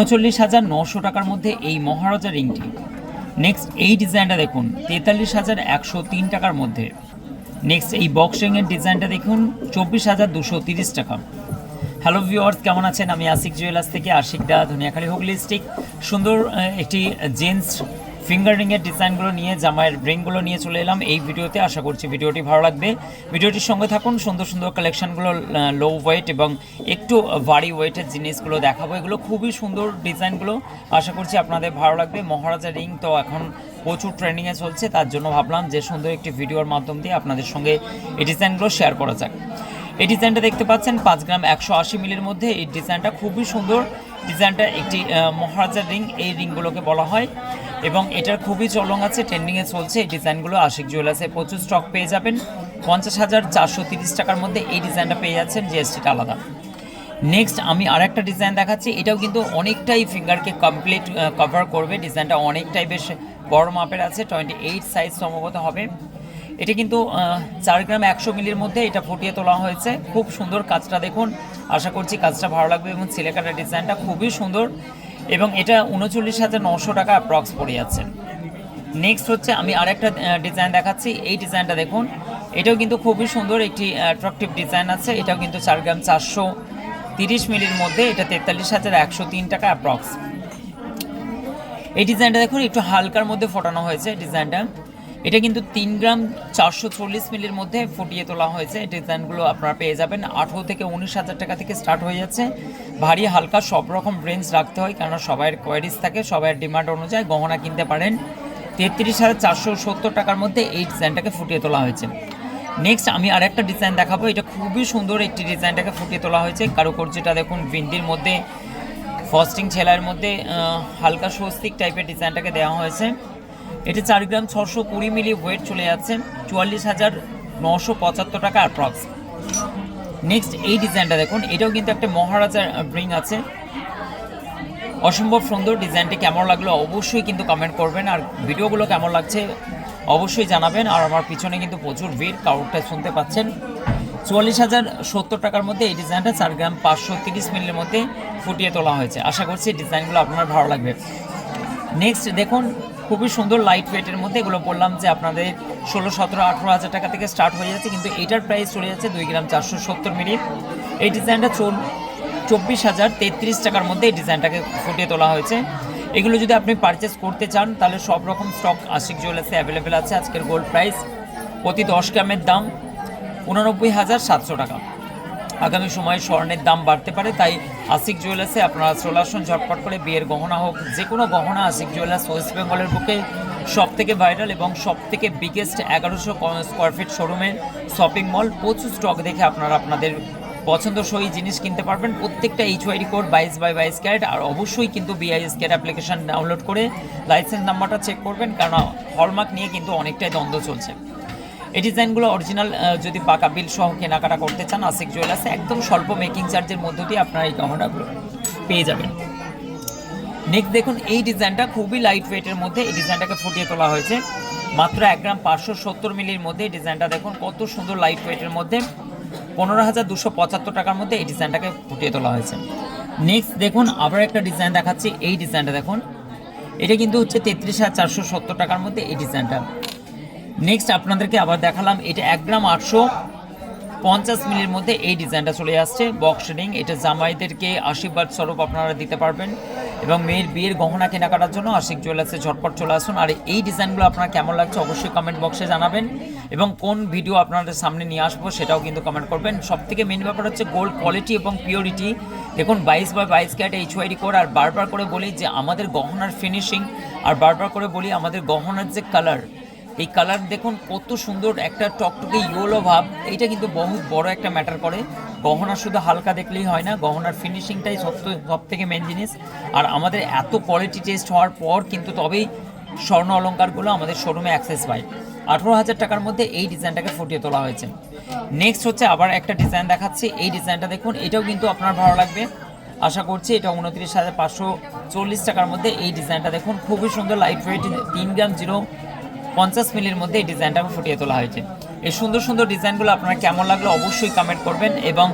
উনচল্লিশ হাজার নশো টাকার মধ্যে এই মহারাজা রিংটি। নেক্সট এই ডিজাইনটা দেখুন, তেতাল্লিশ হাজার একশো তিন টাকার মধ্যে। নেক্সট এই বক্সিংয়ের ডিজাইনটা দেখুন, চব্বিশ হাজার দুশো তিরিশ টাকা। হ্যালো ভিউয়ার্স কেমন আছেন? আমি আশিক জুয়েলার্স থেকে আশিক দা, ধনিয়াখালী হুগলি স্টিক সুন্দর একটি জেন্টস ফিঙ্গার রিংয়ের ডিজাইনগুলো নিয়ে জামায়ের রিংগুলো নিয়ে চলে এলাম এই ভিডিওতে। আশা করছি ভিডিওটি ভালো লাগবে। ভিডিওটির সঙ্গে থাকুন, সুন্দর সুন্দর কালেকশনগুলো লো ওয়েট এবং একটু ভারী ওয়েটের জিনিসগুলো দেখাবো। এগুলো খুবই সুন্দর ডিজাইনগুলো। আশা করছি আপনাদের ভালো লাগবে। মহারাজা রিং তো এখন প্রচুর ট্রেন্ডিংয়ে চলছে, তার জন্য ভাবলাম যে সুন্দর একটি ভিডিওর মাধ্যম দিয়ে আপনাদের সঙ্গে এই ডিজাইনগুলো শেয়ার করা যাক। এই ডিজাইনটা দেখতে পাচ্ছেন, পাঁচ গ্রাম একশো আশি মিলির মধ্যে। এই ডিজাইনটা খুবই সুন্দর। ডিজাইনটা একটি মহারাজার রিং, এই রিংগুলোকে বলা হয়। এবং এটার খুবই চলং আছে ট্রেন্ডিংয়ে চলছে। এই ডিজাইনগুলো আশিক জুয়েলার্সে প্রচুর স্টক পেয়ে যাবেন। পঞ্চাশ হাজার চারশো তিরিশ টাকার মধ্যে এই ডিজাইনটা পেয়ে যাচ্ছেন জিএসটিটা আলাদা। নেক্সট আমি আর একটা ডিজাইন দেখাচ্ছি। এটাও কিন্তু অনেকটাই ফিঙ্গারকে কমপ্লিট কভার করবে। ডিজাইনটা অনেকটাই বেশ বড় মাপের আছে টোয়েন্টি এইট সাইজ সম্ভবত হবে। এটা কিন্তু চার গ্রাম একশো মিলির মধ্যে এটা ফুটিয়ে তোলা হয়েছে। খুব সুন্দর কাজটা দেখুন। আশা করছি কাজটা ভালো লাগবে এবং সিলেকাটার ডিজাইনটা খুবই সুন্দর। এবং এটা উনচল্লিশ হাজার নশো টাকা অ্যাপ্রক্স পড়ে যাচ্ছে। নেক্সট হচ্ছে আমি আরেকটা ডিজাইন দেখাচ্ছি। এই ডিজাইনটা দেখুন, এটাও কিন্তু খুবই সুন্দর একটি অ্যাট্রাকটিভ ডিজাইন আছে। এটাও কিন্তু চার গ্রাম চারশো তিরিশ মিলির মধ্যে এটা তেতাল্লিশ হাজার একশো তিন টাকা অ্যাপ্রক্স এই ডিজাইনটা দেখুন, একটু হালকার মধ্যে ফোটানো হয়েছে ডিজাইনটা এটা কিন্তু তিন গ্রাম চারশো চল্লিশ মিলির মধ্যে ফুটিয়ে তোলা হয়েছে। ডিজাইনগুলো আপনারা পেয়ে যাবেন। আঠেরো থেকে উনিশ হাজার টাকা থেকে স্টার্ট হয়ে যাচ্ছে। ভারী, হালকা, সব রকম রেঞ্জ রাখতে হয়, কেননা সবাইয়ের কোয়ারিজ থাকে, সবাইয়ের ডিমান্ড অনুযায়ী গহনা কিনতে পারেন। তেত্রিশ হাজার চারশো সত্তর টাকার মধ্যে এই ডিজাইনটাকে ফুটিয়ে তোলা হয়েছে। নেক্সট আমি আরেকটা ডিজাইন দেখাবো। এটা খুবই সুন্দর একটি ডিজাইনটাকে ফুটিয়ে তোলা হয়েছে। কারুকার্যটা দেখুন বিন্দির মধ্যে ফস্টিং ছেলার মধ্যে হালকা স্বস্তিক টাইপের ডিজাইনটাকে দেওয়া হয়েছে। এটা চার গ্রাম ছশো কুড়ি মিলি ওয়েট চলে যাচ্ছে, চুয়াল্লিশ হাজার নশো পঁচাত্তর টাকা অ্যাপ্রক্স নেক্সট এই ডিজাইনটা দেখুন, এটাও কিন্তু একটা মহারাজার ব্রিং আছে। অসম্ভব সুন্দর ডিজাইনটি, কেমন লাগল অবশ্যই কিন্তু কমেন্ট করবেন, আর ভিডিওগুলো কেমন লাগছে অবশ্যই জানাবেন, আর আমার পিছনে কিন্তু প্রচুর ভিড় কাউরটা শুনতে পাচ্ছেন। চুয়াল্লিশ হাজার সত্তর টাকার মধ্যে এই ডিজাইনটা চার গ্রাম পাঁচশো তিরিশ মিলির মধ্যে ফুটিয়ে তোলা হয়েছে। আশা করছি ডিজাইনগুলো আপনার ভালো লাগবে। নেক্সট দেখুন খুবই সুন্দর লাইট ওয়েটের মধ্যে এগুলো বললাম যে আপনাদের ষোলো, সতেরো, আঠেরো হাজার টাকা থেকে স্টার্ট হয়ে যাচ্ছে, কিন্তু এটার প্রাইস চলে যাচ্ছে দুই গ্রাম চারশো সত্তর মিলি এই ডিজাইনটা চব্বিশ হাজার তেত্রিশ টাকার মধ্যে এই ডিজাইনটাকে ফুটিয়ে তোলা হয়েছে। এগুলো যদি আপনি পারচেস করতে চান, তাহলে সব রকম স্টক আশিক জুয়েলার্সে অ্যাভেলেবেল আছে, আজকের গোল্ড প্রাইস প্রতি দশ গ্রামের দাম উনানব্বই হাজার সাতশো টাকা। আগামী সময়ে স্বর্ণের দাম বাড়তে পারে, তাই আশিক জুয়েলার্সে আপনারা চলে আসুন, ঝটপট করে বিয়ের গহনা হোক, যে কোনো গহনা আশিক জুয়েলার্স ওয়েস্ট বেঙ্গলের বুকে সব থেকে ভাইরাল এবং সব থেকে বিগেস্ট এগারোশো স্কোয়ার ফিট শোরুমের শপিং মল প্রচুর স্টক দেখে আপনারা আপনাদের পছন্দসই জিনিস কিনতে পারবেন। প্রত্যেকটা এইচ কোড বাইশ বাই বাইশ ক্যারেট, আর অবশ্যই কিন্তু বিআইএস ক্যারেট অ্যাপ্লিকেশন ডাউনলোড করে লাইসেন্স নাম্বারটা চেক করবেন কারণ হলমার্ক নিয়ে কিন্তু অনেকটাই দ্বন্দ্ব চলছে। এই ডিজাইনগুলো অরিজিনাল যদি পাকা বিল সহ কেনাকাটা করতে চান আশিক জুয়েলার্সে একদম স্বল্প মেকিং চার্জের মধ্য দিয়ে আপনারা এই গহনাগুলো পেয়ে যাবেন। নেক্সট দেখুন, এই ডিজাইনটা খুবই লাইট ওয়েটের মধ্যে, এই ডিজাইনটাকে ফুটিয়ে তোলা হয়েছে। মাত্র এক গ্রাম পাঁচশো সত্তর মিলির মধ্যে এই ডিজাইনটা দেখুন, কত সুন্দর লাইট ওয়েটের মধ্যে। পনেরো হাজার দুশো পঁচাত্তর টাকার মধ্যে এই ডিজাইনটাকে ফুটিয়ে তোলা হয়েছে। নেক্সট দেখুন, আবার একটা ডিজাইন দেখাচ্ছি, এই ডিজাইনটা দেখুন। এটা কিন্তু হচ্ছে তেত্রিশ হাজার চারশো সত্তর টাকার মধ্যে এই ডিজাইনটা। নেক্সট আপনাদেরকে আবার দেখালাম, এটা এক গ্রাম আটশো পঞ্চাশ মিলির মধ্যে এই ডিজাইনটা চলে আসছে। বক্স রিং এটা জামাইদেরকে আশীর্বাদ স্বরূপ আপনারা দিতে পারবেন। এবং মেয়ের বিয়ের গহনা কেনাকাটার জন্য আশিক জুয়েলার্সে ঝটপট চলে আসুন। আর এই ডিজাইনগুলো আপনার কেমন লাগছে অবশ্যই কমেন্ট বক্সে জানাবেন। এবং কোন ভিডিও আপনাদের সামনে নিয়ে আসব সেটাও কিন্তু কমেন্ট করবেন। সব থেকে মেন ব্যাপার হচ্ছে গোল্ড কোয়ালিটি এবং পিওরিটি দেখুন, বাইশ বাই বাইশ ক্যারেট এইচ ওয়াইডি কোড আর বারবার করে বলি যে আমাদের গহনার ফিনিশিং আর বারবার করে বলি আমাদের গহনার যে কালার এই কালার দেখুন, কত সুন্দর একটা টকটকে ইয়েলো ভাব। এইটা কিন্তু বহুত বড় একটা ম্যাটার করে। গহনা শুধু হালকা দেখলেই হয় না, গহনার ফিনিশিংটাই সব সব থেকে মেন জিনিস। আর আমাদের এত কোয়ালিটি টেস্ট হওয়ার পর কিন্তু তবেই স্বর্ণ অলংকারগুলো আমাদের শোরুমে অ্যাক্সেস পায়। আঠেরো হাজার টাকার মধ্যে এই ডিজাইনটাকে ফুটিয়ে তোলা হয়েছে। নেক্সট হচ্ছে আবার একটা ডিজাইন দেখাচ্ছি। এই ডিজাইনটা দেখুন, এটাও কিন্তু আপনার ভালো লাগবে। আশা করছি এটা উনত্রিশ হাজার পাঁচশো চল্লিশ টাকার মধ্যে এই ডিজাইনটা দেখুন, খুবই সুন্দর লাইট ওয়েট তিন গ্রাম জিরো। পঞ্চাশ মিলির মধ্যে এই ডিজাইনটা ফুটিয়ে তোলা হয়েছে। এই সুন্দর সুন্দর ডিজাইনগুলো আপনারা কেমন লাগল অবশ্যই কমেন্ট করবেন এবং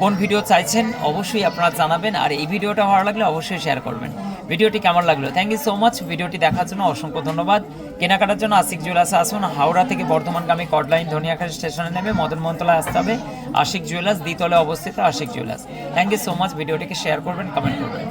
কোন ভিডিও চাইছেন অবশ্যই আপনারা জানাবেন আর এই ভিডিওটা ভালো লাগলে অবশ্যই শেয়ার করবেন। ভিডিওটি কেমন লাগল? থ্যাংক ইউ সো মাচ ভিডিওটি দেখার জন্য অসংখ্য ধন্যবাদ। কেনাকাটার জন্য আশিক জুয়েলার্সে আসুন। হাওড়া থেকে বর্ধমানগামী কটলাইন ধনিয়াখালী স্টেশনে নেমে মদন মোহনতলায় আসতে হবে। আশিক জুয়েলার্স দ্বিতলে অবস্থিত Ashik jewellers thank you so much ভিডিওটিকে শেয়ার করবেন কমেন্ট করবেন।